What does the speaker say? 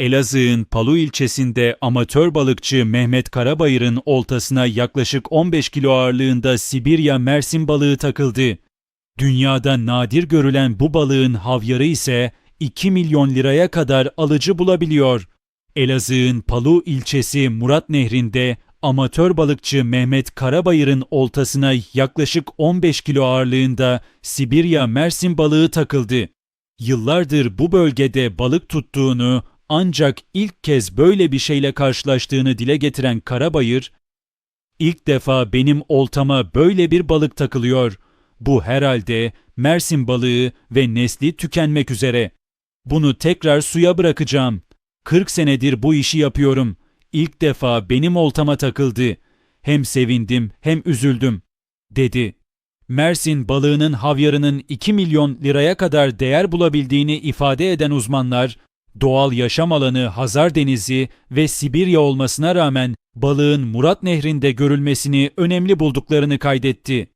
Elazığ'ın Palu ilçesinde amatör balıkçı Mehmet Karabayır'ın oltasına yaklaşık 15 kilo ağırlığında Sibirya Mersin balığı takıldı. Dünyada nadir görülen bu balığın havyarı ise 2 milyon liraya kadar alıcı bulabiliyor. Elazığ'ın Palu ilçesi Murat Nehri'nde amatör balıkçı Mehmet Karabayır'ın oltasına yaklaşık 15 kilo ağırlığında Sibirya Mersin balığı takıldı. Yıllardır bu bölgede balık tuttuğunu ancak ilk kez böyle bir şeyle karşılaştığını dile getiren Karabayır, İlk defa benim oltama böyle bir balık takılıyor. Bu herhalde Mersin balığı ve nesli tükenmek üzere. Bunu tekrar suya bırakacağım. 40 senedir bu işi yapıyorum. İlk defa benim oltama takıldı. Hem sevindim hem üzüldüm, dedi. Mersin balığının havyarının 2 milyon liraya kadar değer bulabildiğini ifade eden uzmanlar, doğal yaşam alanı Hazar Denizi ve Sibirya olmasına rağmen balığın Murat Nehri'nde görülmesini önemli bulduklarını kaydetti.